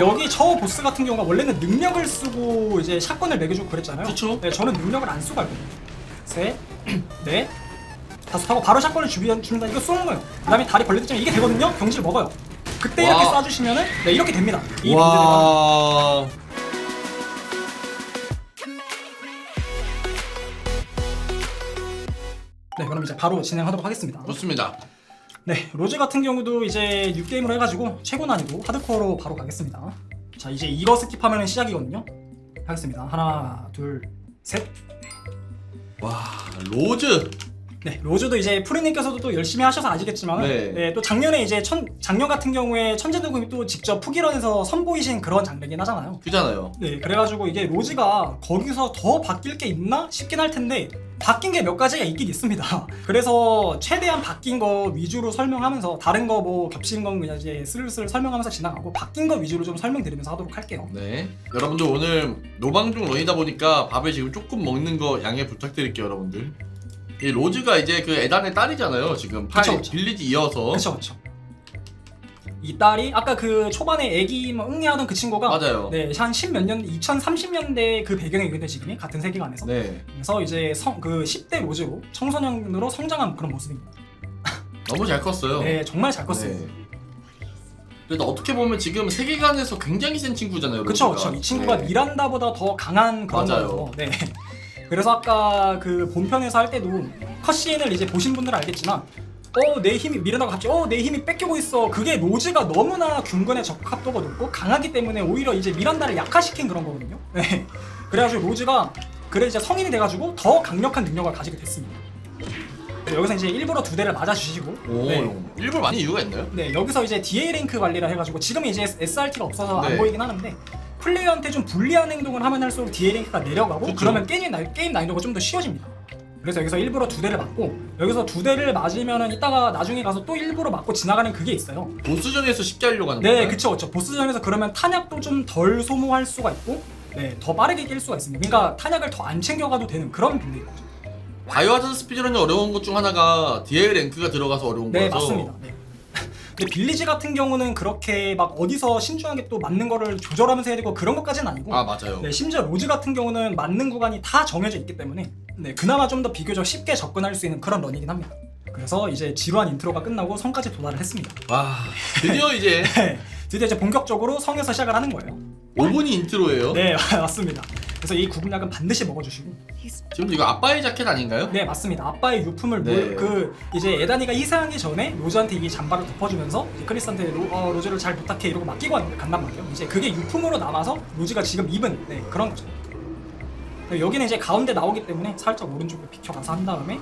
여기 저 보스 같은 경우가 원래는 능력을 쓰고 이제 샷건을 매겨주고 그랬잖아요. 그쵸. 네, 저는 능력을 안 쓰고 할거든요. 셋, 넷, 다섯 하고 바로 샷건을 주비, 줍니다. 이거 쏘는 거예요. 그 다음에 다리 벌려지면 이게 되거든요. 경치를 먹어요. 그때 이렇게 와. 쏴주시면은 네, 이렇게 됩니다. 이 문제들은. 와. 네, 그럼 이제 바로 진행하도록 하겠습니다. 좋습니다. 네, 로즈 같은 경우도 이제 6게임으로 해가지고 최고 난이도 하드코어로 바로 가겠습니다. 자, 이제 이거 스킵하면 시작이거든요. 하겠습니다. 하나, 둘, 셋. 와 로즈. 네, 로즈도 이제 프리님께서도 또 열심히 하셔서 아시겠지만, 네. 네. 또 작년에 이제 천, 작년 같은 경우에 천재누금이 또 직접 푸기런에서 선보이신 그런 장르긴 하잖아요. 그잖아요. 네, 그래가지고 이게 로즈가 거기서 더 바뀔 게 있나 싶긴 할 텐데 바뀐 게 몇 가지가 있긴 있습니다. 그래서 최대한 바뀐 거 위주로 설명하면서 다른 거 뭐 겹치는 건 그냥 이제 슬슬 설명하면서 지나가고 바뀐 거 위주로 좀 설명드리면서 하도록 할게요. 네. 여러분들 오늘 노방중 런이다 보니까 밥을 지금 조금 먹는 거 양해 부탁드릴게요, 여러분들. 이 로즈가 이제 그 에단의 딸이잖아요. 지금 팔 그쵸, 그쵸. 빌리지 이어서. 그렇죠, 그렇죠. 이 딸이 아까 그 초반에 애기 뭐 응애하던 그 친구가 맞아요. 네, 한 10몇 년, 2030년대 그 배경이거든요, 지금이 같은 세계관에서. 네. 그래서 이제 성, 그 10대 로즈로 청소년으로 성장한 그런 모습입니다. 너무 잘 컸어요. 네, 정말 잘 컸어요. 네. 그래도 어떻게 보면 지금 세계관에서 굉장히 센 친구잖아요. 그쵸, 로즈가. 그쵸. 이 친구가 네. 미란다보다 더 강한 그런 맞아요. 거라서. 네. 그래서 아까 그 본편에서 할 때도 컷신을 이제 보신 분들은 알겠지만 어, 내 힘이 미란다가 갑자기 어, 내 힘이 뺏기고 있어. 그게 로즈가 너무나 균근의 적합도가 높고 강하기 때문에 오히려 이제 미란다를 약화시킨 그런 거거든요. 네. 그래가지고 로즈가 그래 이제 성인이 돼가지고 더 강력한 능력을 가지게 됐습니다. 네, 여기서 이제 일부러 두 대를 맞아주시고 오, 네. 일부러 많이 이유가 있나요? 네, 여기서 이제 DA 랭크 관리를 해가지고 지금 이제 SRT가 없어서 네. 안 보이긴 하는데 플레이어한테 좀 불리한 행동을 하면 할수록 랭크가 내려가고 그쵸. 그러면 게임, 나, 게임 난이도가 좀 더 쉬워집니다. 그래서 여기서 일부러 두 대를 맞고 여기서 두 대를 맞으면은 이따가 나중에 가서 또 일부러 맞고 지나가는 그게 있어요. 보스전에서 쉽게 하려고 하는 네, 건가요? 그쵸, 그쵸. 보스전에서 그러면 탄약도 좀 덜 소모할 수가 있고, 네, 더 빠르게 깰 수가 있습니다. 그러니까 탄약을 더 안 챙겨가도 되는 그런 빌드거죠. 바이오하자드 스피드런이 어려운 것 중 하나가 DL 랭크가 들어가서 어려운 네, 거라서 맞습니다. 네. 근데 빌리지 같은 경우는 그렇게 막 어디서 신중하게 또 맞는 거를 조절하면서 해야 되고 그런 것까지는 아니고 아 맞아요. 네, 심지어 로즈 같은 경우는 맞는 구간이 다 정해져 있기 때문에 네, 그나마 좀 더 비교적 쉽게 접근할 수 있는 그런 런이긴 합니다. 그래서 이제 지루한 인트로가 끝나고 성까지 도달을 했습니다. 와 드디어 이제 네, 드디어 이제 본격적으로 성에서 시작을 하는 거예요. 5분이 인트로예요. 네, 맞습니다. 그래서 이 구급약은 반드시 먹어주시고 지금 이거 아빠의 자켓 아닌가요? 네 맞습니다 아빠의 유품을 네. 물- 그 이제 에다니가 희생하기 전에 로즈한테 이 잠바를 덮어주면서 이제 크리스한테 로, 어, 로즈를 잘 부탁해 이러고 맡기고 간- 간단 말이에요 이제 그게 유품으로 남아서 로즈가 지금 입은 네, 그런 거죠 네, 여기는 이제 가운데 나오기 때문에 살짝 오른쪽으로 비켜가서 한 다음에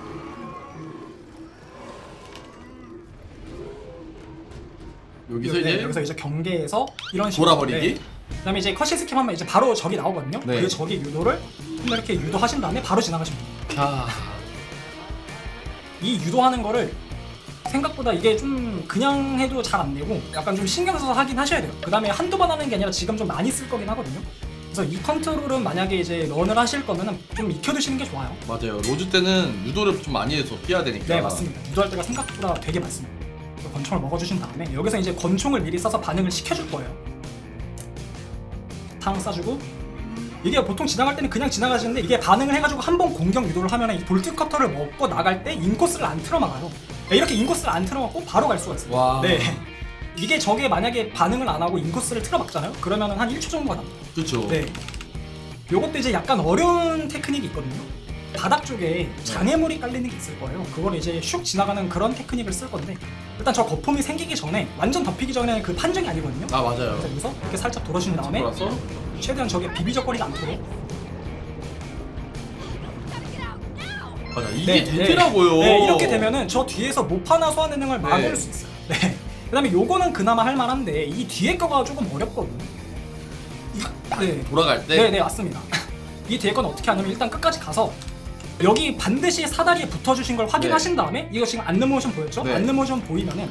여기서 네, 이제 여기서 이제 경계에서 이런 식으로 돌아버리기. 네. 그다음에 이제 컷신 스킵하면 이제 바로 적이 나오거든요 네. 그 적의 유도를 한번 이렇게 유도하신 다음에 바로 지나가시면 돼요 자이 유도하는 거를 생각보다 이게 좀 그냥 해도 잘 안 되고 약간 좀 신경 써서 하긴 하셔야 돼요. 그 다음에 한두 번 하는 게 아니라 지금 좀 많이 쓸 거긴 하거든요. 그래서 이 컨트롤은 만약에 이제 런을 하실 거면은 좀 익혀두시는 게 좋아요. 맞아요. 로즈 때는 유도를 좀 많이 해서 피해야 되니까. 네, 맞습니다. 유도할 때가 생각보다 되게 많습니다. 권총을 먹어주신 다음에 여기서 이제 권총을 미리 써서 반응을 시켜줄 거예요. 탕 쏴주고 이게 보통 지나갈 때는 그냥 지나가시는데 이게 반응을 해가지고 한 번 공격 유도를 하면은 이 볼트 커터를 먹고 나갈 때 인코스를 안 틀어막아요. 네, 이렇게 인코스를 안 틀어막고 바로 갈 수가 있어요. 와. 네. 이게 저게 만약에 반응을 안 하고 인코스를 틀어막잖아요. 그러면은 한 1초 정도가 남아요. 그렇죠. 네. 요것도 이제 약간 어려운 테크닉이 있거든요. 바닥 쪽에 장애물이 깔리는 게 있을 거예요. 그걸 이제 슉 지나가는 그런 테크닉을 쓸 건데 일단 저 거품이 생기기 전에 완전 덮이기 전에 그 판정이 아니거든요. 아 맞아요. 그래서 여기서 이렇게 살짝 돌아주신 다음에 돌아서 최대한 저게 비비적거리지 않도록 맞아 이게 네, 되더라고요. 네, 네, 이렇게 되면은 저 뒤에서 모파나 소환 능을 막을 네. 수 있어요. 네. 그다음에 요거는 그나마 할 만한데 이 뒤에 거가 조금 어렵거든요. 이- 네. 돌아갈 때 네, 네, 맞습니다. 이 뒤에 건 어떻게 하냐면 일단 끝까지 가서 여기 반드시 사다리에 붙어주신 걸 확인하신 다음에 이거 지금 안느 모션 보였죠? 네. 안느 모션 보이면은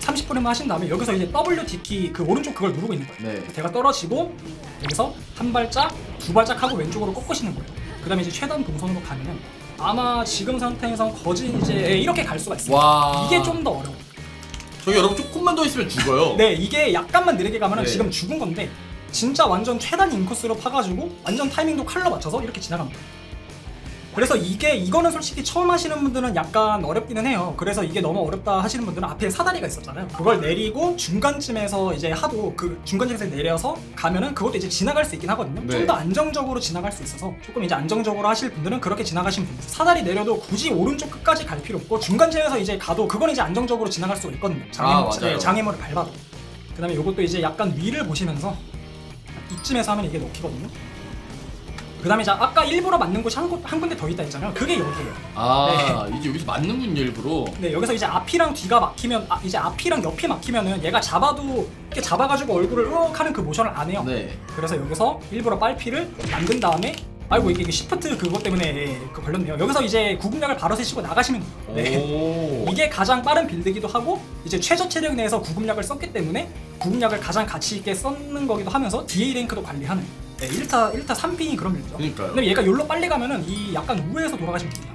30프레임 하신 다음에 여기서 이제 WD키 그 오른쪽 그걸 누르고 있는 거예요. 네. 대가 떨어지고 여기서 한 발짝, 두 발짝 하고 왼쪽으로 꺾으시는 거예요. 그다음에 이제 최단 동선으로 가면은 아마 지금 상태에선 거진 이제 예, 이렇게 갈 수가 있어요. 와. 이게 좀 더 어려워. 저기 여러분 조금만 더 있으면 죽어요. 네 이게 약간만 느리게 가면은 네. 지금 죽은 건데 진짜 완전 최단 인코스로 파가지고 완전 타이밍도 칼로 맞춰서 이렇게 지나갑니다. 그래서 이게 이거는 솔직히 처음 하시는 분들은 약간 어렵기는 해요. 그래서 이게 너무 어렵다 하시는 분들은 앞에 사다리가 있었잖아요. 그걸 내리고 중간쯤에서 이제 하도 그 중간쯤에서 내려서 가면은 그것도 이제 지나갈 수 있긴 하거든요. 네. 좀더 안정적으로 지나갈 수 있어서 조금 이제 안정적으로 하실 분들은 그렇게 지나가시면 됩니다. 사다리 내려도 굳이 오른쪽 끝까지 갈 필요 없고 중간쯤에서 이제 가도 그건 이제 안정적으로 지나갈 수가 있거든요. 장애물, 아. 네, 장애물을 밟아도. 그다음에 이것도 이제 약간 위를 보시면서 이쯤에서 하면 이게 놓기거든요. 그 다음에 이제 아까 일부러 맞는 곳이 한, 곳, 한 군데 더 있다 했잖아요. 그게 여기예요. 아 이제 여기서 맞는군요 일부러. 네, 여기서 이제 앞이랑 뒤가 막히면 아, 이제 앞이랑 옆이 막히면은 얘가 잡아도 이렇게 잡아가지고 얼굴을 으억 하는 그 모션을 안 해요. 네. 그래서 여기서 일부러 빨피를 만든 다음에 아이고 이게, 이게 시프트 그것 때문에 그 걸렸네요. 여기서 이제 구급약을 바로 세시고 나가시면 돼요. 네. 오. 이게 가장 빠른 빌드기도 하고 이제 최저 체력 내에서 구급약을 썼기 때문에 구급약을 가장 가치 있게 썼는 거기도 하면서 DA 랭크도 관리하는 네, 1타 1타 3핑이 그런 빌드죠. 그러니까요. 근데 얘가 열로 빨리 가면은 이 약간 우회해서 돌아가시면 됩니다.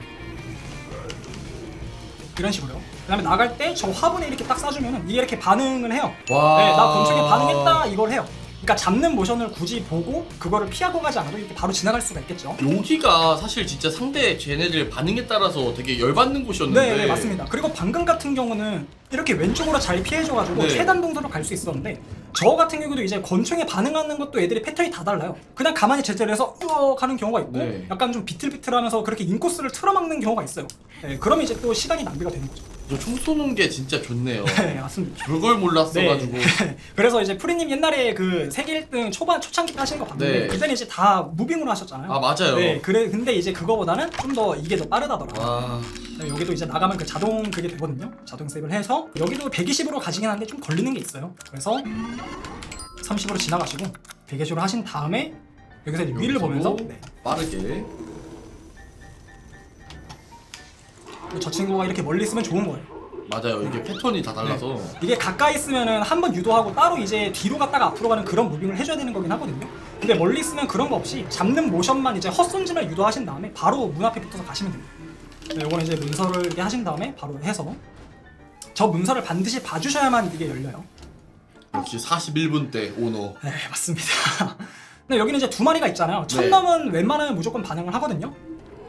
이런 식으로요. 그다음에 나갈 때 저 화분에 이렇게 딱 쏴주면은 이게 이렇게 반응을 해요. 와. 네, 나 권총에 반응했다 이걸 해요. 그러니까 잡는 모션을 굳이 보고 그거를 피하고 가지 않아도 이렇게 바로 지나갈 수가 있겠죠. 여기가 사실 진짜 상대 쟤네들 반응에 따라서 되게 열받는 곳이었는데. 네, 네 맞습니다. 그리고 방금 같은 경우는 이렇게 왼쪽으로 잘 피해줘가지고 네. 최단 동선으로 갈 수 있었는데 저 같은 경우도 이제 권총에 반응하는 것도 애들이 패턴이 다 달라요. 그냥 가만히 제재를 해서 우억 하는 경우가 있고 네. 약간 좀 비틀비틀하면서 그렇게 인코스를 틀어막는 경우가 있어요. 네, 그러면 이제 또 시간이 낭비가 되는 거죠. 저총 쏘는 게 진짜 좋네요. 네, 맞습니다. 그걸 몰랐어가지고. 네. 그래서 이제 프리님 옛날에 그 세계 1등 초반 초창기 때 하시는 거 봤는데 네. 그때는 이제 다 무빙으로 하셨잖아요. 아 맞아요. 네, 그래 근데 이제 그거보다는 좀 더 이게 더 빠르다더라고요. 와. 네, 여기도 이제 나가면 그 자동 그게 되거든요. 자동 세이브를 해서 여기도 120으로 가지긴 한데 좀 걸리는 게 있어요. 그래서 30으로 지나가시고 120으로 하신 다음에 여기서 이제 위를 보면서 네. 빠르게. 저 친구가 이렇게 멀리 있으면 좋은 거예요. 맞아요. 이게 패턴이 다 달라서. 이게 가까이 있으면은 한 번 유도하고 따로 이제 뒤로 갔다가 앞으로 가는 그런 무빙을 해줘야 되는 거긴 하거든요. 근데 멀리 있으면 그런 거 없이 잡는 모션만 이제 헛손질을 유도하신 다음에 바로 문 앞에 붙어서 가시면 됩니다. 네, 요거는 이제 문서를 이렇게 하신 다음에 바로 해서 저 문서를 반드시 봐주셔야만 이게 열려요. 역시 41분 때 오너. 네 맞습니다. 근데 여기는 이제 두 마리가 있잖아요. 네. 첫놈은 웬만하면 무조건 반응을 하거든요.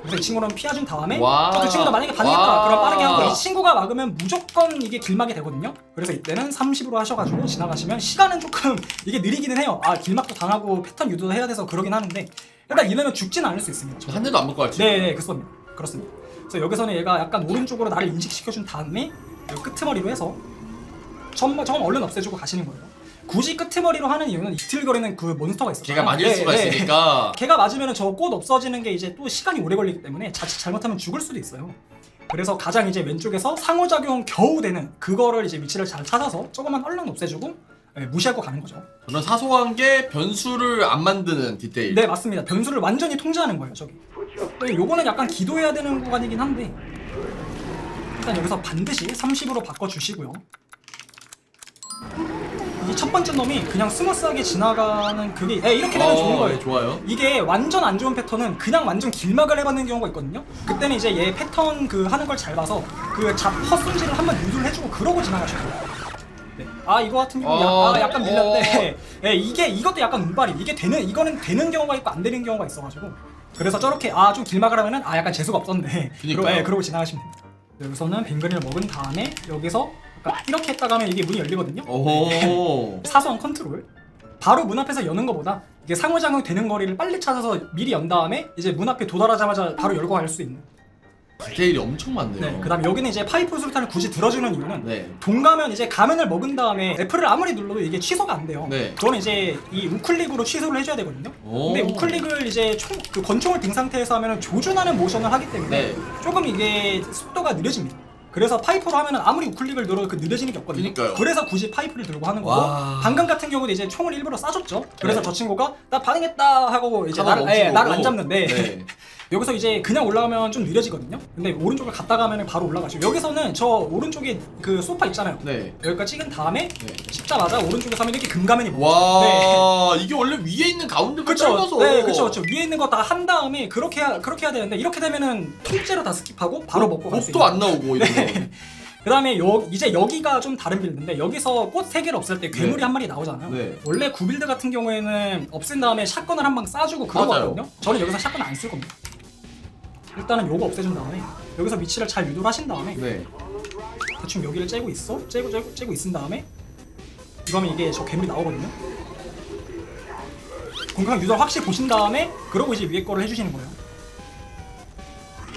그래서 이 친구는 피해준 다음에 와. 저그 친구도 만약에 반응했다 와. 그럼 빠르게 하고 이 친구가 막으면 무조건 이게 길막이 되거든요. 그래서 이때는 30으로 하셔가지고 지나가시면 시간은 조금 이게 느리기는 해요. 아 길막도 당하고 패턴 유도도 해야 돼서 그러긴 하는데 일단 이러면 죽지는 않을 수 있습니다. 한 대도 안 먹고 갈지. 네 네 그렇습니다. 그렇습니다. 그래서 여기서는 얘가 약간 오른쪽으로 나를 인식시켜준 다음에 끄트머리로 해서 점, 점 얼른 없애주고 가시는 거예요. 굳이 끄트머리로 하는 이유는 이틀거리는 그 몬스터가 있어요. 걔가 맞을 수가 있으니까. 걔가 맞으면 저 꽃 없어지는 게 이제 또 시간이 오래 걸리기 때문에 자칫 잘못하면 죽을 수도 있어요. 그래서 가장 이제 왼쪽에서 상호작용 겨우 되는 그거를 이제 위치를 잘 찾아서 조금만 얼른 없애주고 예, 무시하고 가는 거죠. 저는 사소한 게 변수를 안 만드는 디테일. 네 맞습니다. 변수를 완전히 통제하는 거예요 저기. 네, 요거는 약간 기도해야 되는 구간이긴 한데 일단 여기서 반드시 30으로 바꿔주시고요. 이 첫 번째 놈이 그냥 스무스하게 지나가는 그게 예, 이렇게 되면 좋은 어, 거예요. 네, 좋아요. 이게 완전 안 좋은 패턴은 그냥 완전 길막을 해봤는 경우가 있거든요. 그때는 이제 얘 패턴 그 하는 걸 잘 봐서 그잡 헛손질을 한번 유도를 해주고 그러고 지나가셔야 돼요. 네. 아 이거 같은 경우 야, 어, 아, 약간 네. 밀렸는데 네, 이게 이것도 약간 운빨이 이게 되는 이거는 되는 경우가 있고 안 되는 경우가 있어가지고 그래서 저렇게 아 좀 길막을 하면은 아 약간 재수가 없었네. 그러고. 예, 그러고 지나가시면 됩니다. 네, 여기서는 뱅그린을 먹은 다음에 여기서 약간 이렇게 했다가 하면 이게 문이 열리거든요. 오호. 사소한 컨트롤 바로 문 앞에서 여는 것보다 이게 상호작용 되는 거리를 빨리 찾아서 미리 연 다음에 이제 문 앞에 도달하자마자 바로 열고 갈 수 있는 디테일이 엄청 많네요. 네, 그 다음 에 여기는 이제 파이프 수류탄을 굳이 들어주는 이유는 네. 동가면 이제 가면을 먹은 다음에 F를 아무리 눌러도 이게 취소가 안 돼요 네. 그거는 이제 이 우클릭으로 취소를 해줘야 되거든요 오. 근데 우클릭을 이제 총, 그 권총을 든 상태에서 하면 조준하는 모션을 하기 때문에 네. 조금 이게 속도가 느려집니다 그래서 파이프로 하면은 아무리 우클릭을 눌러도 그 느려지는 게 없거든요 그니까요. 래서 굳이 파이프를 들고 하는 거고 와. 방금 같은 경우도 이제 총을 일부러 쏴줬죠 그래서 네. 저 친구가 나 반응했다 하고 이제 나를, 예. 나를 안 잡는데 네. 여기서 이제 그냥 올라가면 좀 느려지거든요. 근데 오른쪽을 갔다 가면 바로 올라가죠. 여기서는 저 오른쪽에 그 소파 있잖아요. 네. 여기까지 찍은 다음에 네. 찍자마자 오른쪽에 서면 이렇게 금가면이 보여요. 와 이게 원래 위에 있는 가운데가 그쵸, 짧아서 네, 그쵸. 위에 있는 거 다 한 다음에 그렇게 하, 그렇게 해야 되는데 이렇게 되면은 통째로 다 스킵하고 바로 먹고 갈 수 있는. 곱도 안 나오고 이런 거. 그 다음에 여, 이제 여기가 좀 다른 빌드인데 여기서 꽃 세 개를 없앨 때 괴물이 네. 한 마리 나오잖아요. 네. 원래 구빌드 같은 경우에는 없앤 다음에 샷건을 한 방 쏴주고 그거 맞아요. 하거든요. 저는 여기서 샷건 안 쓸 겁니다. 일단은 요거 없애준 다음에 여기서 위치를 잘 유도를 하신 다음에 네. 대충 여기를 째고 있어? 째고 째고 째고 있은 다음에 이러면 이게 저 괴물이 나오거든요. 공간 유도를 확실히 보신 다음에 그러고 이제 위에 거를 해주시는 거예요.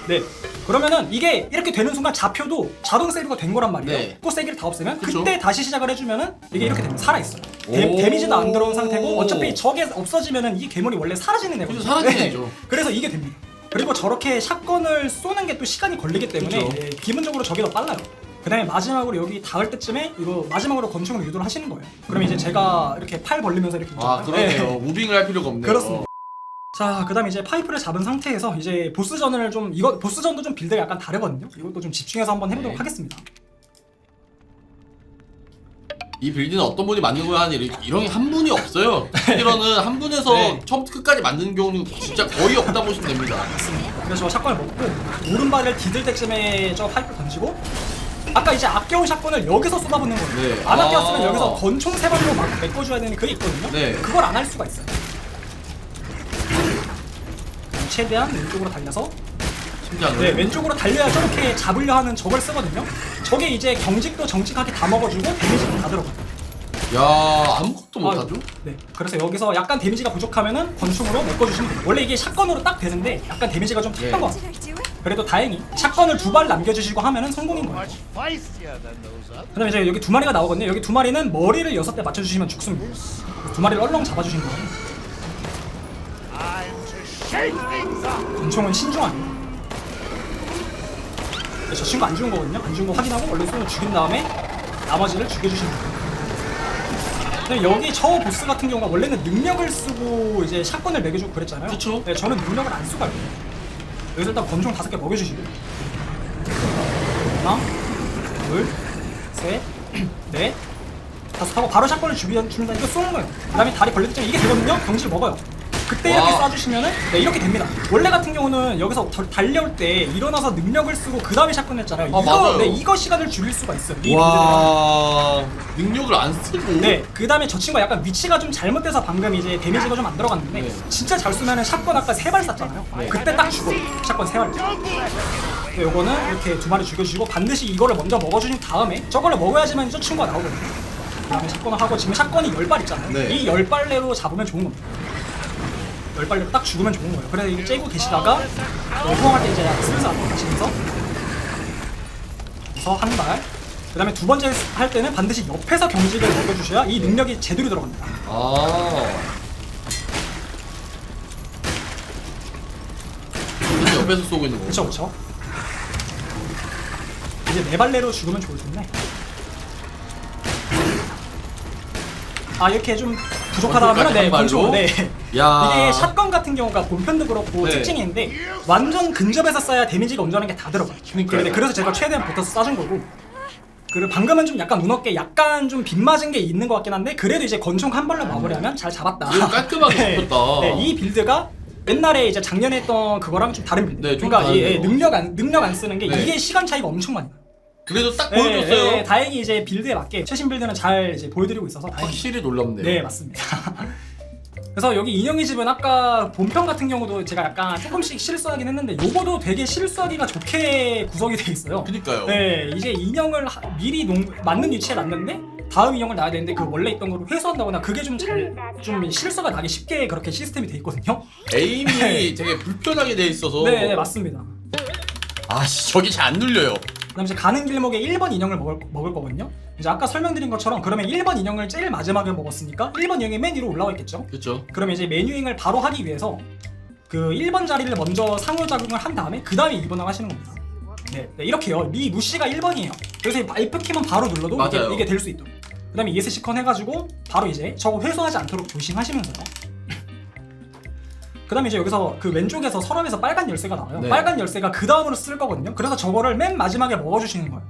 네. 그러면은 이게 이렇게 되는 순간 좌표도 자동 세이브가 된 거란 말이에요. 네. 또 세기를 다 없애면 그쵸. 그때 다시 시작을 해주면은 이게 이렇게 되면 살아있어요. 데, 오. 데 미지도 안 들어온 상태고 어차피 저게 없어지면은 이 괴물이 원래 사라지는 애거든요. 그죠, 사라지는 애죠. 그래서 이게 됩니다 그리고 저렇게 샷건을 쏘는 게 또 시간이 걸리기 때문에 그쵸. 예, 기본적으로 저게 더 빨라요. 그 다음에 마지막으로 여기 닿을 때쯤에 이거 마지막으로 권총으로 유도를 하시는 거예요. 그러면 이제 제가 이렇게 팔 벌리면서 이렇게 아 있잖아요. 그러네요. 예. 무빙을 할 필요가 없네요. 그렇습니다. 자, 그다음에 이제 파이프를 잡은 상태에서 이제 보스전을 좀 이거 보스전도 좀 빌드가 약간 다르거든요. 이것도 좀 집중해서 한번 해보도록 네. 하겠습니다. 이 빌드는 어떤 분이 만든 거야 하니 이런 게한 분이 없어요. 이런은 한 분에서 네. 처음부터 끝까지 만드는 경우는 진짜 거의 없다 보시면 됩니다. 그래서 저 샷건을 먹고 오른발을 디딜 때쯤에 저 파이프 던지고 아까 이제 아껴온 샷건을 여기서 쏟아붓는 거예요. 네. 안 아꼈으면 아. 여기서 권총 세 발로 막 메꿔줘야 되는 그게 있거든요. 네. 그걸 안 할 수가 있어요. 최대한 왼쪽으로 달려서 심장을. 네, 왼쪽으로 달려야 저렇게 잡으려 하는 저걸 쓰거든요. 저게 이제 경직도 정직하게 다 먹어주고 데미지도 다 들어가요. 야 아무것도 못하죠? 네. 그래서 여기서 약간 데미지가 부족하면은 권총으로 메꿔주시면 돼요. 원래 이게 샷건으로 딱 되는데 약간 데미지가 좀 네. 것 같아요. 그래도 다행히 샷건을 두 발 남겨주시고 하면은 성공인 거예요. Much feistier than those others. 그다음에 이제 여기 두 마리가 나오거든요. 여기 두 마리는 머리를 여섯 대 맞춰주시면 죽습니다. 두 마리를 얼렁 잡아주신 거예요. Time to shake things up. 권총은 신중하게. 네, 저 친구 안 죽은 거거든요. 안 죽은 거 확인하고 얼른 손을 죽인 다음에 나머지를 죽여주시면 돼요. 근데 여기 저 보스 같은 경우가 원래는 능력을 쓰고 이제 샷건을 매겨주고 그랬잖아요. 그쵸. 네, 저는 능력을 안 쓰고 갈게요. 여기서 일단 권총 다섯 개 먹여주시고 하나, 둘, 셋, 넷, 다섯 하고 바로 샷건을 주면 주면 이거 쏘는 거예요. 그 다음에 다리 벌릴 때 이게 되거든요. 경질 먹어요. 그때 이렇게 와. 쏴주시면은 네, 이렇게 됩니다. 원래 같은 경우는 여기서 덜- 달려올 때 일어나서 능력을 쓰고 그 다음에 샷건 했잖아요. 아, 이거 맞아요. 네, 이거 시간을 줄일 수가 있어요. 이 빌드가. 와 능력을 안 쓰고. 네, 그 다음에 저 친구가 약간 위치가 좀 잘못돼서 방금 이제 데미지가 좀 안 들어갔는데 네. 진짜 잘 쏘면은 샷건 아까 세 발 쐈잖아요. 그때 딱 죽어. 샷건 세 발. 네, 요거는 이렇게 두 마리 죽여주시고 반드시 이거를 먼저 먹어주신 다음에 저거를 먹어야지만 저 친구가 나오거든요. 그 다음에 샷건을 하고 지금 샷건이 열 발 있잖아요. 네. 이 열 발내로 잡으면 좋은 겁니다. 열 발내로 딱 죽으면 좋은 거예요. 그래서 이거 째고 계시다가 어, 후방할 때 이제 슬슬 앞으로 가시면서 그래서 한 발. 그 다음에 두 번째 할 때는 반드시 옆에서 경직을 먹여주셔야 이 능력이 제대로 들어갑니다. 아. 이제 옆에서 쏘고 있는 거. 그쵸 그쵸 이제 네 발레로 죽으면 좋을 텐데 아 이렇게 좀 부족하다 하면 네한 발로? 권총 네 야. 이게 샷건 같은 경우가 본편도 그렇고 네. 특징이 있는데 완전 근접해서 쏴야 데미지가 온전한 게 다 들어가요 그러니까요. 네, 그래서 제가 최대한 붙어서 쏴준 거고 그리고 방금은 좀 약간 무겁게 약간 좀 빗맞은 게 있는 것 같긴 한데 그래도 이제 권총 한 발로 마무리하면 잘 잡았다 이거 깔끔하게 네. 잡혔다. 네, 이 빌드가 옛날에 이제 작년에 했던 그거랑 좀 다른 빌드 네, 좀 그러니까 이, 다르네요. 예, 능력 안 능력 안 쓰는 게 네. 이게 시간 차이가 엄청 많이 나요 그래도 딱 네, 보여줬어요. 네, 다행히 이제 빌드에 맞게 최신 빌드는 잘 이제 보여드리고 있어서 다행히 확실히 놀랍네요. 네 맞습니다. 그래서 여기 인형의 집은 아까 본편 같은 경우도 제가 약간 조금씩 실수하긴 했는데 요거도 되게 실수하기가 좋게 구성이 돼 있어요. 그니까요. 네 이제 인형을 하- 미리 농, 맞는 위치에 놨는데 다음 인형을 놔야 되는데 그 원래 있던 거를 회수한다거나 그게 좀 잘 좀 실수가 나기 쉽게 그렇게 시스템이 돼 있거든요. 에임이 되게 불편하게 돼 있어서. 네, 네 맞습니다. 아씨 저기 잘안 눌려요. 그다음 이제 가는 길목에 1번 인형을 먹을, 먹을 거거든요. 이제 아까 설명드린 것처럼 그러면 1번 인형을 제일 마지막에 먹었으니까 1번 인형이 맨 위로 올라와 있겠죠. 그렇죠. 그러면 이제 메뉴잉을 바로 하기 위해서 그 1번 자리를 먼저 상호 작용을 한 다음에 그 다음에 2번을 하시는 겁니다. 네, 네 이렇게요. 리 무시가 1번이에요. 그래서 이 F 키만 바로 눌러도 이게, 맞아요. 이게 될 수 있도록. 그 다음에 ESC 컨 해가지고 바로 이제 저거 회수하지 않도록 조심하시면서요. 그 다음에 이제 여기서 그 왼쪽에서 서랍에서 빨간 열쇠가 나와요. 네. 빨간 열쇠가 그 다음으로 쓸 거거든요. 그래서 저거를 맨 마지막에 먹어주시는 거예요.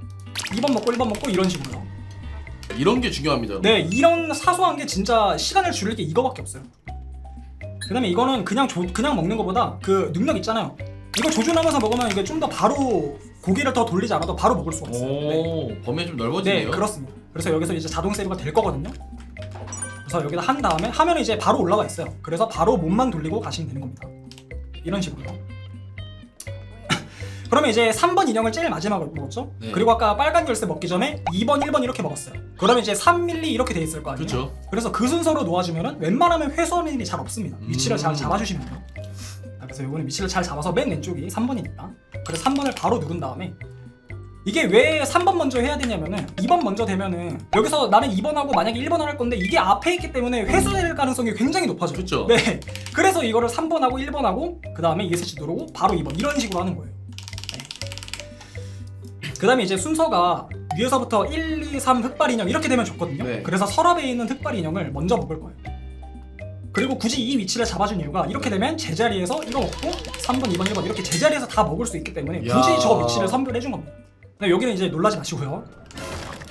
2번 먹고 1번 먹고 이런 식으로. 이런 게 중요합니다. 네, 이런 사소한 게 진짜 시간을 줄일 게 이거밖에 없어요. 그다음에 이거는 그냥 조, 그냥 먹는 것보다 그 능력 있잖아요. 이거 조준하면서 먹으면 이게 좀 더 바로 고개를 더 돌리지 않아도 바로 먹을 수가 있어요. 네. 오 범위 좀 네, 넓어지네요. 그렇습니다. 그래서 여기서 이제 자동 세이브가 될 거거든요. 그래서 여기다 한 다음에 화면이 이제 바로 올라가 있어요. 그래서 바로 몸만 돌리고 가시면 되는 겁니다. 이런 식으로. 그러면 이제 3번 인형을 제일 마지막으로 먹었죠? 네. 그리고 아까 빨간 열쇠 먹기 전에 2번, 1번 이렇게 먹었어요. 그러면 이제 3밀리 이렇게 돼 있을 거 아니에요? 그렇죠. 그래서 그 순서로 놓아주면은 웬만하면 회수하는 일이 잘 없습니다. 위치를 음. 잘 잡아주시면 돼요. 아, 그래서 요거는 위치를 잘 잡아서 맨 왼쪽이 3번이니까. 그래서 3번을 바로 누른 다음에 이게 왜 3번 먼저 해야 되냐면은 2번 먼저 되면은 여기서 나는 2번하고 만약에 1번을 할 건데 이게 앞에 있기 때문에 회수될 가능성이 굉장히 높아져요. 그쵸. 네. 그래서 이거를 3번하고 1번하고 그 다음에 ESC 누르고 바로 2번 이런 식으로 하는 거예요. 네. 그 다음에 이제 순서가 위에서부터 1, 2, 3 흑발 인형 이렇게 되면 좋거든요. 네. 그래서 서랍에 있는 흑발 인형을 먼저 먹을 거예요. 그리고 굳이 이 위치를 잡아준 이유가 이렇게 되면 제자리에서 이거 먹고 3번, 2번, 1번 이렇게 제자리에서 다 먹을 수 있기 때문에 굳이 야. 저 위치를 선별해 준 겁니다. 근데 여기는 이제 놀라지 마시고요.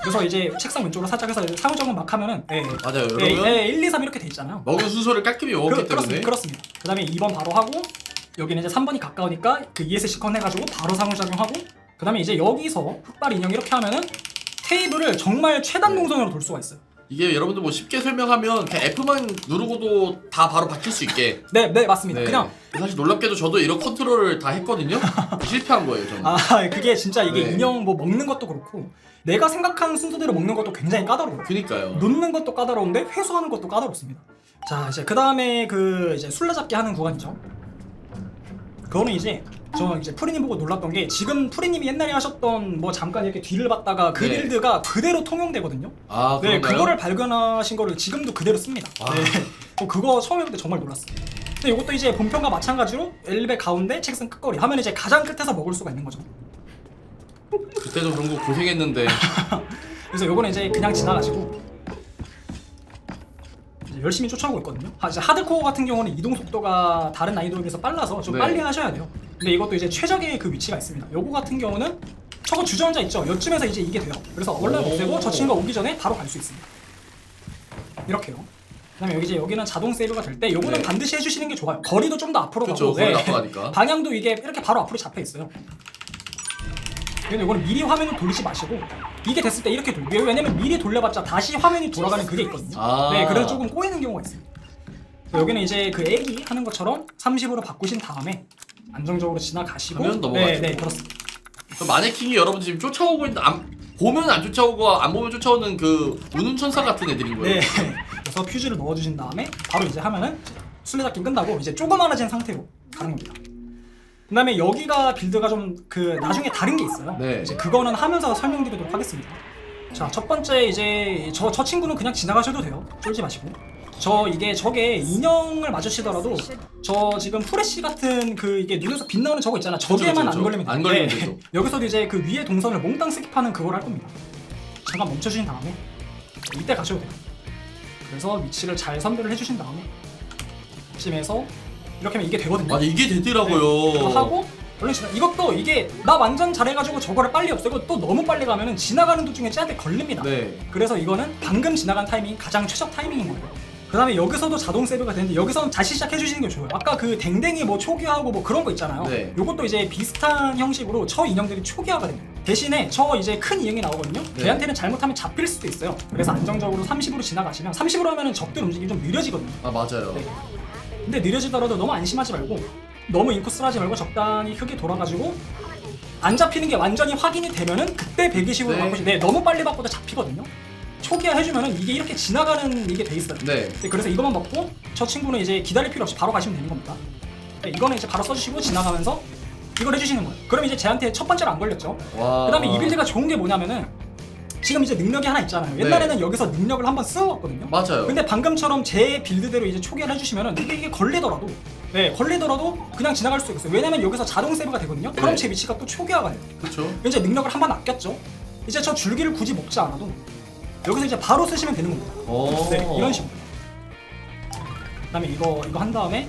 그래서 이제 책상 왼쪽으로 살짝 해서 상호작용 막 하면은 예, 맞아요, 예, 여러분. 예, 1, 2, 3 이렇게 돼 있잖아요. 먹은 순서를 깔끔히 먹었기 그, 때문에 그렇습니다. 그렇습니다. 그 다음에 2번 바로 하고 여기는 이제 3번이 가까우니까 그 ESC 컨 해가지고 바로 상호작용하고 그 다음에 이제 여기서 흑발 인형 이렇게 하면은 테이블을 정말 최단 동선으로 돌 수가 있어요. 이게 여러분들 뭐 쉽게 설명하면 그냥 F만 누르고도 다 바로 바뀔 수 있게. 네, 네 맞습니다. 네. 그냥 사실 놀랍게도 저도 이런 컨트롤을 다 했거든요. 실패한 거예요, 저는. 아 그게 진짜 이게 네. 인형 뭐 먹는 것도 그렇고 내가 생각한 순서대로 먹는 것도 굉장히 까다로워요. 그니까요. 놓는 것도 까다로운데 회수하는 것도 까다롭습니다. 자 이제 그 다음에 그 이제 술래잡기 하는 구간이죠. 그거는 이제 저 이제 프리님 보고 놀랐던 게 지금 프리님이 옛날에 하셨던 뭐 잠깐 이렇게 뒤를 봤다가 그 네. 빌드가 그대로 통용되거든요. 아, 네, 그런가요? 그거를 발견하신 거를 지금도 그대로 씁니다. 아. 네. 또 그거 처음 해볼 때 정말 놀랐어요. 근데 이것도 이제 본편과 마찬가지로 엘리베 가운데 책상 끝거리 하면 이제 가장 끝에서 먹을 수가 있는 거죠. 그때도 그런 거 고생했는데. 그래서 요거는 이제 그냥 지나가시고 이제 열심히 쫓아오고 있거든요. 하, 이제 하드코어 같은 경우는 이동 속도가 다른 난이도에 비해서 빨라서 좀 네. 빨리 하셔야 돼요. 근데 이것도 이제 최적의 그 위치가 있습니다. 요거 같은 경우는 저거 주전자 있죠. 요쯤에서 이제 이게 돼요. 그래서 오. 없애고 저 친구가 오기 전에 바로 갈 수 있습니다. 이렇게요. 그다음에 여기 이제 여기는 자동 세이브가 될 때 요거는 네. 반드시 해주시는 게 좋아요. 거리도 좀 더 앞으로 그쵸, 가고 네. 거리 가니까. 방향도 이게 이렇게 바로 앞으로 잡혀 있어요. 근데 이거는 미리 화면을 돌리지 마시고 이게 됐을 때 이렇게 돌려요. 왜냐면 미리 돌려봤자 다시 화면이 돌아가는 그게 있거든요. 아. 네, 그래서 조금 꼬이는 경우가. 그래서 여기는 이제 그 애기 하는 것처럼 30으로 바꾸신 다음에 안정적으로 지나가시고 화면 넘어가시고. 네, 네, 그렇습니다. 그 마네킹이 여러분 지금 쫓아오고 있는 안, 보면 안 쫓아오고 안 보면 쫓아오는 그 우는 천사 같은 애들인 거예요. 네. 그래서 퓨즈를 넣어주신 다음에 바로 이제 하면은 술래잡기 끝나고 이제 조그마해진 상태로 가는 겁니다. 그다음에 여기가 빌드가 좀 그 나중에 다른 게 있어요. 네. 이제 그거는 하면서 설명드리도록 하겠습니다. 자, 첫 번째 이제 저 저 친구는 그냥 지나가셔도 돼요. 쫄지 마시고. 저 이게 저게 인형을 마주치더라도 저 지금 프레쉬 같은 그 이게 눈에서 빛 나오는 저거 있잖아. 저게만 그쵸, 안 그쵸. 걸리면 안. 걸리면 네. 되죠. 여기서도 이제 그 위에 동선을 몽땅 스킵하는 그걸 할 겁니다. 잠깐 멈춰주신 다음에 이때 가셔도 돼요. 그래서 위치를 잘 선별을 해주신 다음에 이쯤에서 이렇게 하면 이게 되거든요. 맞아 이게 네, 되더라고요. 그거 하고 얼른 지나. 이것도 이게 나 완전 잘해가지고 저거를 빨리 없애고 또 너무 빨리 가면은 지나가는 도중에 쟤한테 걸립니다. 네. 그래서 이거는 방금 지나간 타이밍이 가장 최적 타이밍인 거예요. 그 다음에 여기서도 자동 세이브가 되는데 여기서는 다시 시작해 주시는 게 좋아요. 아까 그 댕댕이 뭐 초기화하고 뭐 그런 거 있잖아요. 네. 요것도 이제 비슷한 형식으로 저 인형들이 초기화가 됩니다. 대신에 저 이제 큰 인형이 나오거든요. 네. 걔한테는 잘못하면 잡힐 수도 있어요. 그래서 안정적으로 30으로 지나가시면 30으로 하면은 적들 움직임이 좀 느려지거든요. 아 맞아요. 네. 근데 느려지더라도 너무 안심하지 말고 너무 인코스 하지 말고 적당히 크게 돌아가지고 안 잡히는 게 완전히 확인이 되면은 그때 120으로 네. 바꾸시 네, 너무 빨리 바꿔도 잡히거든요. 초기화 해주면은 이게 이렇게 지나가는 이게 돼 있어요. 네. 네, 그래서 이것만 먹고 저 친구는 이제 기다릴 필요 없이 바로 가시면 되는 겁니다. 네, 이거는 이제 바로 써주시고 지나가면서 이걸 해주시는 거예요. 그럼 이제 쟤한테 첫 번째로 안 걸렸죠. 와. 그다음에 이 빌드가 좋은 게 뭐냐면은 지금 이제 능력이 하나 있잖아요. 옛날에는 여기서 능력을 한번 쓰어왔거든요. 네. 맞아요. 근데 방금처럼 제 빌드대로 이제 초기화를 해주시면은 이게, 이게 걸리더라도 네 걸리더라도 그냥 지나갈 수 있어요. 왜냐면 여기서 자동 세이브가 되거든요. 그럼 네. 제 위치가 또 초기화가 돼요. 그렇죠. 이제 능력을 한 번 아꼈죠. 이제 저 줄기를 굳이 먹지 않아도 여기서 이제 바로 쓰시면 되는 겁니다. 오. 네 이런 식으로. 그다음에 이거 이거 한 다음에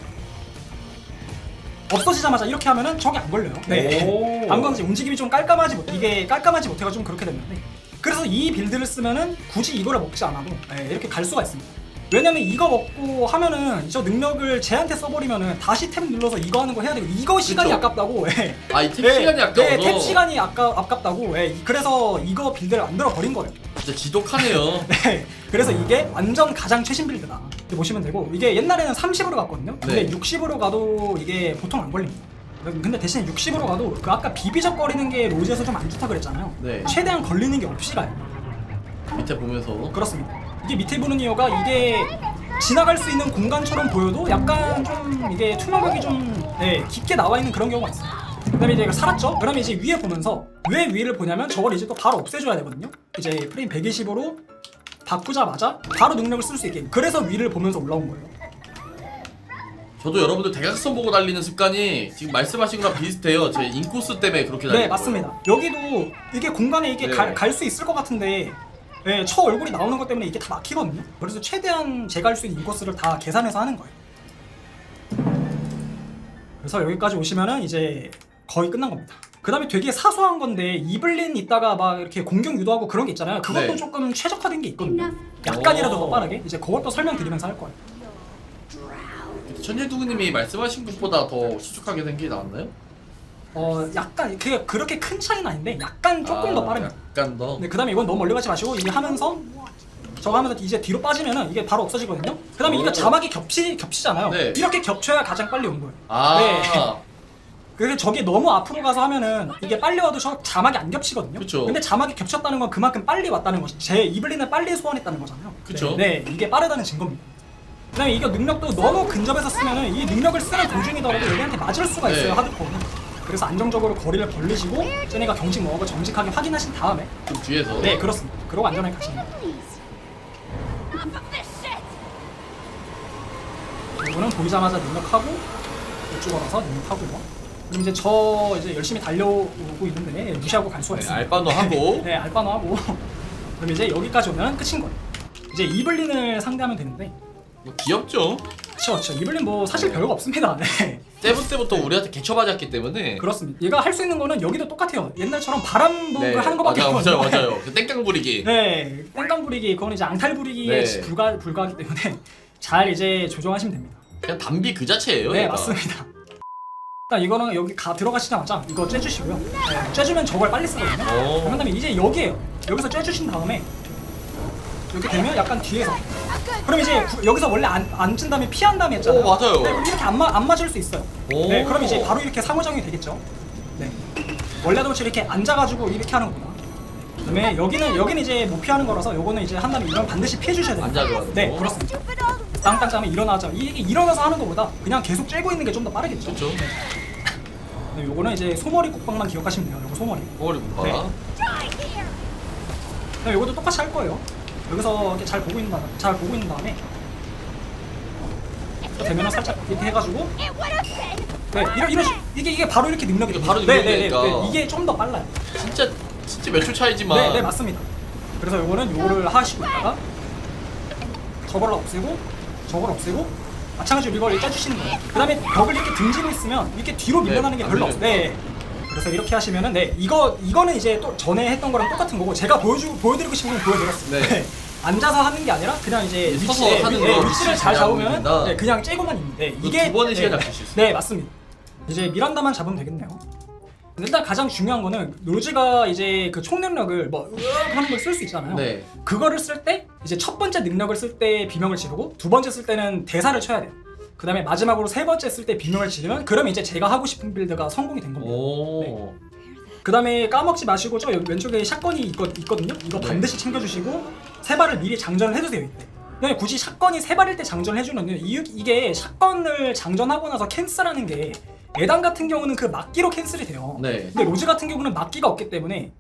없어지자마자 이렇게 하면은 적이 안 걸려요. 네. 오. 안 걸리지 움직임이 좀 깔끔하지 못 이게 깔끔하지 못해가 좀 그렇게 됐는데 그래서 이 빌드를 쓰면은 굳이 이거를 먹지 않아도 네, 이렇게 갈 수가 있습니다. 왜냐면 이거 먹고 하면은 저 능력을 쟤한테 써버리면은 다시 탭 눌러서 이거 하는 거 해야 되고 이거 시간이 그쵸. 아깝다고 예. 아이 탭 네, 시간이 아까워서 네, 탭 시간이 아까, 아깝다고 예. 그래서 이거 빌드를 만들어 버린 거예요 진짜 지독하네요. 네, 그래서 이게 완전 가장 최신 빌드다. 이렇게 보시면 되고 이게 옛날에는 30으로 갔거든요. 근데 네. 60으로 가도 이게 보통 안 걸립니다. 근데 대신 60으로 가도 그 아까 비비적거리는 게 로즈에서 좀 안 좋다 그랬잖아요. 네. 최대한 걸리는 게 없이 가요. 밑에 보면서? 그렇습니다. 이게 밑에 보는 이유가 이게 지나갈 수 있는 공간처럼 보여도 약간 좀 이게 투명하게 좀 네, 깊게 나와 있는 그런 경우가 있어요. 그다음에 이제 이거 살았죠? 그러면 이제 위에 보면서 왜 위를 보냐면 저걸 이제 또 바로 없애줘야 되거든요 이제 프레임 120으로 바꾸자마자 바로 능력을 쓸 수 있게. 그래서 위를 보면서 올라온 거예요. 저도 여러분들 대각선 보고 달리는 습관이 지금 말씀하신 거랑 비슷해요. 제 인코스 때문에 그렇게 달리는 네 맞습니다. 여기도 이게 공간에 이게 네. 갈 수 있을 것 같은데 네, 저 얼굴이 나오는 것 때문에 이게 다 막히거든요. 그래서 최대한 제가 할 수 있는 인코스를 다 계산해서 하는 거예요. 그래서 여기까지 오시면은 이제 거의 끝난 겁니다 그 다음에 되게 사소한 건데 이블린 있다가 막 이렇게 공격 유도하고 그런 게 있잖아요 그것도 네. 조금 최적화된 게 있거든요 약간이라도 더 오. 빠르게 이제 그것도 설명드리면서 할 거예요 천재두구님이 말씀하신 것보다 더 수축하게 된 게 나왔나요? 어 약간 그게 그렇게 큰 차이는 아닌데 약간 조금 더 아, 빠릅니다 약간 더. 네, 그 다음에 이건 너무 멀리 가지 마시고 이게 하면서 저거 하면서 이제 뒤로 빠지면은 이게 바로 없어지거든요. 그 다음에 오. 자막이 겹치, 겹치잖아요. 네. 이렇게 겹쳐야 가장 빨리 온 거예요. 아. 네. 그래서 저게 너무 앞으로 가서 하면은 이게 빨리 와도 저 자막이 안 겹치거든요. 그쵸. 근데 자막이 겹쳤다는 건 그만큼 빨리 왔다는 거죠. 제 이블린을 빨리 소환했다는 거잖아요. 그쵸. 네, 네, 이게 빠르다는 증거입니다. 그 다음에 이거 능력도 너무 근접해서 쓰면은 이 능력을 쓰는 도중이더라도 얘네한테 맞을 수가 있어요, 네. 하드코어는. 그래서 안정적으로 거리를 벌리시고 쟤네가 경직 먹어 정직하게 확인하신 다음에 좀 뒤에서. 네 그렇습니다. 그러고 안전하게 가시면 돼요. 이거는 보이자마자 능력하고 이쪽 걸어서 능력하고요. 그럼 이제 저 이제 열심히 달려오고 있는데 무시하고 갈 수가 네, 있습니다. 알바노 하고. 네 알바노 하고 그럼 이제 여기까지 오면 끝인 거예요. 이제 이블린을 상대하면 되는데 뭐 귀엽죠? 그쵸 이블린 뭐 사실 별거 없습니다. 네 세븐 때부터 우리한테 개쳐맞았기 때문에. 그렇습니다. 얘가 할 수 있는 거는 여기도 똑같아요. 옛날처럼 바람복을 네, 하는 거밖에 맞아요, 없거든요. 맞아요, 맞아요. 그 땡깡 부리기. 네, 땡깡 부리기 그건 이제 앙탈 부리기에 네. 불가 불가하기 때문에 잘 이제 조정하시면 됩니다. 그냥 담비 그 자체예요. 네, 얘가. 맞습니다. 일단 이거는 여기 가 들어가시자마자 이거 쬐주시고요. 네, 쬐주면 저걸 빨리 쓰거든요. 오. 그런 다음에 이제 여기에요. 여기서 쬐주신 다음에 이렇게 되면 약간 뒤에서. 그럼 이제 구- 여기서 원래 안, 앉은 다음에 피한 다음에 했잖아요. 오, 맞아요. 네, 그럼 이렇게 안, 마, 안 맞을 수 있어요. 오. 네, 그럼 이제 바로 이렇게 상호작용이 되겠죠. 네. 원래도 이렇게 앉아가지고 이렇게 하는 거구나. 그다음에 여기는 여기는 이제 못 피하는 거라서 요거는 이제 한 다음에 이런 반드시 피해 주셔야 돼요. 앉아줘야. 네, 그렇습니다. 땅땅 짜면 일어나자. 이게 일어나서 하는 것보다 그냥 계속 쬐고 있는 게 좀 더 빠르겠죠. 그렇죠. 네, 요거는 이제 소머리 국방만 기억하시면 돼요. 요거 소머리. 머리 못 네. 봐. 그다음에 요것도 똑같이 할 거예요. 여기서 이렇게 잘 보고 있는 다음에 잘 보고 있는 다음에 또 되면은 살짝 이렇게 해가지고 네 이런 이런 식- 이게 이게 바로 이렇게 능력이 이게. 바로 네, 네, 네, 능력이니까. 네, 이게 좀 더 빨라요. 진짜 진짜 몇 초 차이지만. 네, 네 맞습니다. 그래서 요거는 요거를 하시고 있다가 저걸 없애고 저걸 없애고 마찬가지로 이걸 짜주시는 거예요. 그 다음에 벽을 이렇게 등지고 있으면 이렇게 뒤로 네, 밀려나는 게안 별로. 없어요. 네. 그래서 이렇게 하시면은 네 이거 이거는 이제 또 전에 했던 거랑 똑같은 거고 제가 보여주 보여드리고 싶은 건 보여드렸습니다. 네. 앉아서 하는 게 아니라 그냥 이제 네, 위치, 서서 네, 하는 위- 거, 네, 위치를 잘 잡으면 네, 그냥 째고만 있는데 그거 이게 두 번의 시간에 네, 잡힐 수 있어요. 네 맞습니다. 이제 미란다만 잡으면 되겠네요. 일단 가장 중요한 거는 로즈가 이제 그 총능력을 뭐 으악 하는 걸 쓸 수 있잖아요. 네. 그거를 쓸 때 이제 첫 번째 능력을 쓸 때 비명을 지르고 두 번째 쓸 때는 대사를 쳐야 돼요. 그다음에 마지막으로 세 번째 쓸 때 비명을 지르면 그러면 이제 제가 하고 싶은 빌드가 성공이 된 겁니다. 오. 그다음에 까먹지 마시고 저 왼쪽에 샷건이 있거, 있거든요. 이거 네. 반드시 챙겨주시고 세 발을 미리 장전을 해주세요 이때. 근데 굳이 샷건이 세 발일 때 장전을 해주는 이유 이게 샷건을 장전하고 나서 캔슬하는 게 에단 같은 경우는 그 막기로 캔슬이 돼요. 네. 근데 로즈 같은 경우는 막기가 없기 때문에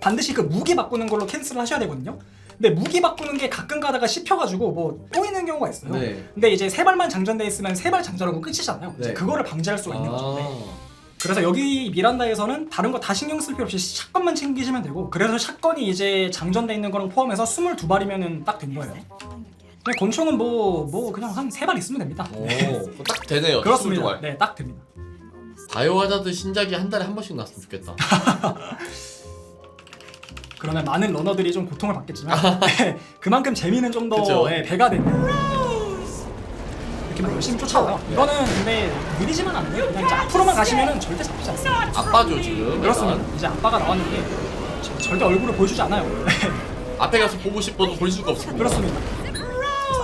반드시 그 무기 바꾸는 걸로 캔슬을 하셔야 되거든요. 근데 무기 바꾸는 게 가끔 가다가 씹혀가지고 뭐 꼬이는 경우가 있어요. 네. 근데 이제 세 발만 장전돼 있으면 세 발 장전하고 끝이잖아요. 이제 네. 그거를 방지할 수가 있는 거죠. 네. 아. 그래서 여기 미란다에서는 다른 거 다 신경 쓸 필요 없이 샷건만 챙기시면 되고 그래서 샷건이 이제 장전돼 있는 거랑 포함해서 22발이면은 딱된 거예요. 근데 권총은 뭐 뭐 그냥 한 세 발 있으면 됩니다. 오. 네. 딱 되네요. 그렇습니다. 22발. 네, 딱 됩니다. 바이오하자드 신작이 한 달에 한 번씩 났으면 좋겠다. 그러면 많은 러너들이 좀 고통을 받겠지만 네, 그만큼 재미는 좀더 그쵸. 네, 배가 되는 이렇게 막 열심히 쫓아와요. 이거는 근데 느리지만 않아요. 그냥 이제 앞으로만 가시면은 절대 잡히지 않습니다. 아빠죠 지금. 그렇습니다. 이제 아빠가 나왔는데 저- 절대 얼굴을 보여주지 않아요. 앞에 가서 보고 싶어도 볼 수가 없습니다. 그렇습니다.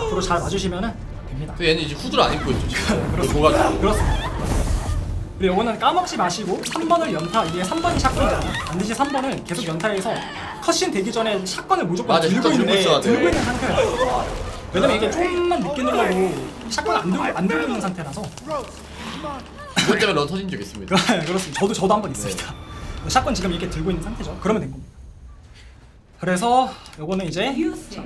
앞으로 잘 와주시면은 됩니다. 그 얘는 이제 후드를 안 입고 있죠 지금. 그렇습니다. 그렇습니다. 그리고 이거는 까먹지 마시고 3번을 연타 이게 3번이 샷건이잖아요. 반드시 3번을 계속 연타해서 컷신 되기 전에 샷건을 무조건 맞아, 들고 샷건 있는 들고 있어야 돼. 들고 있는 상태예요. 왜냐면 이게 좀만 늦게 눌러도 샷건 안 들고 안 들고 있는 상태라서 그것 때문에 런 터진 적 있습니다. 그- 그렇습니다. 저도 저도 한 번 있습니다. 샷건 지금 이렇게 들고 있는 상태죠. 그러면 된 겁니다. 그래서 요거는 이제 자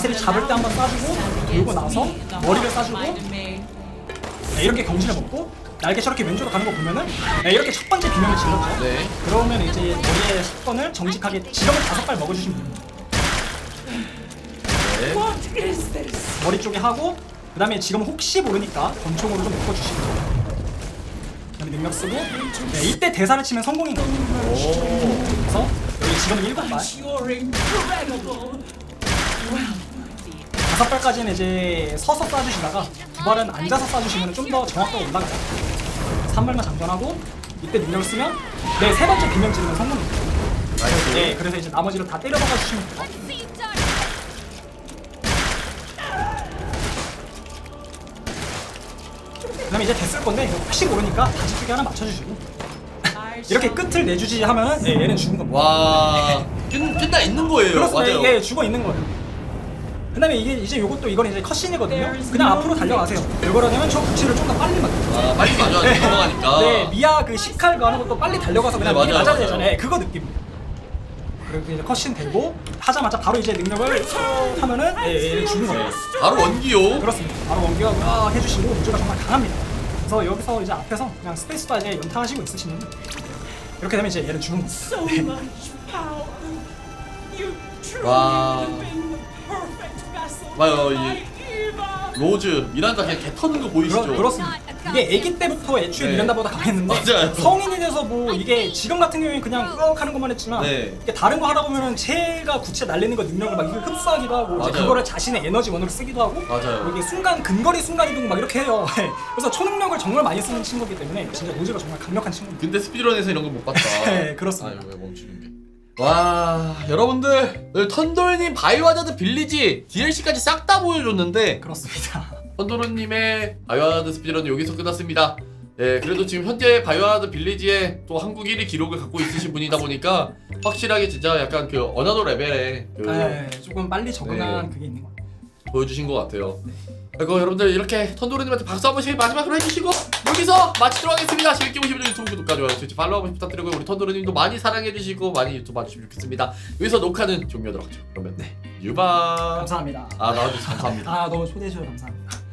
세를 잡을 때 한번 쏴주고 그리고 나서 머리를 쏴주고 네, 이렇게 경신을 먹고 날개 저렇게 왼쪽으로 가는 거 보면은 네, 이렇게 첫 번째 비명을 질렀죠. 네. 그러면 이제 머리에 샷건을 정직하게 지점을 다섯 발 먹어주시면 됩니다. 네. 머리 쪽에 하고 그 다음에 지금 혹시 모르니까 권총으로 좀 묶어주시면 돼요. 그다음에 능력 쓰고 네, 이때 대사를 치면 성공인 거예요. 오. 그래서 여기 지금 일곱 발 다섯 발까지는 이제 서서 쏴주시다가 두 발은 앉아서 쏴주시면 좀 더 정확도가 올라가요. 3발만 장전하고 이때 능력을 쓰면 네 세 번째 비명 지르면 성공입니다. 나이스. 네 그래서 이제 나머지로 다 때려 박아 주시면 돼요. 그 다음에 이제 됐을 건데 이거 혹시 모르니까 다시 두개 하나 맞춰주시고 이렇게 끝을 내주지 하면은 네, 얘는 죽은 겁니다. 와. 끝, 끝나 있는 거예요. 그렇습니다. 맞아요. 이게 죽어 있는 거예요. 그다음에 이게 이제 요것도 이건 이제 컷신이거든요. 그냥 앞으로 달려가세요. 왜 그러냐면 저 구치를 좀 더 빨리 맞춰요. 아, 빨리 맞아. 네. 넘어가니까. 네, 미아 그 시칼 가는 것도 빨리 달려가서 그냥 네, 미리 맞아요, 맞아야 맞아요. 되잖아요. 네, 그거 느낌. 그리고 이제 컷신 되고 하자마자 바로 이제 능력을 하면은 예, 얘는 죽는 거예요. 바로 원기요. 그렇습니다. 바로 원기가 와 해주시고 우주가 정말 강합니다. 그래서 여기서 이제 앞에서 그냥 스페이스바 이제 연타하시고 있으시면 이렇게 되면 이제 얘는 죽는 겁니다. 와. 봐요, 이 로즈 미란다 그냥 개 터는 거 보이시죠? 그렇, 그렇습니다. 이게 아기 때부터 애초에 네. 미란다보다 강했는데 맞아요. 성인이 돼서 뭐 이게 지금 같은 경우에 그냥 으억 하는 것만 했지만 네. 이게 다른 거 하다 보면은 제가 구체 날리는 거 능력을 막 이걸 흡수하기도 하고 이제 맞아요. 그거를 자신의 에너지 원으로 쓰기도 하고 맞아요. 뭐 이게 순간 근거리 순간 이동 막 이렇게 해요. 네. 그래서 초능력을 정말 많이 쓰는 친구이기 때문에 진짜 로즈가 정말 강력한 친구입니다. 근데 스피드런에서 이런 거못 봤다. 네, 그렇습니다. 아유, 왜 멈추는 게. 와, 여러분들 오늘 턴돌님 바이오하자드 빌리지 DLC까지 싹 다 보여줬는데 그렇습니다. 턴도르님의 바이오하자드 스피드런은 여기서 끝났습니다. 예, 그래도 지금 현재 바이오하자드 빌리지에 또 한국 1위 기록을 갖고 있으신 분이다 보니까 확실하게 진짜 약간 그 어나더 레벨에 그 네, 조금 빨리 적응한 네. 그게 있는 것 같아요. 보여주신 것 같아요. 그리고 여러분들 이렇게 턴도르님한테 박수 한 번씩 마지막으로 해주시고 여기서 마치도록 하겠습니다. 재밌게 보시면 유튜브 구독과 좋아요, 트위치 팔로우 한 번씩 부탁드리고 우리 턴도르님도 많이 사랑해주시고 많이 유튜브 봐주시면 좋겠습니다. 여기서 녹화는 종료하도록 하죠. 그러면 네, 유바. 감사합니다. 아 나와주셔서 감사합니다. 아 너무 초대해 주셔서 감사합니다.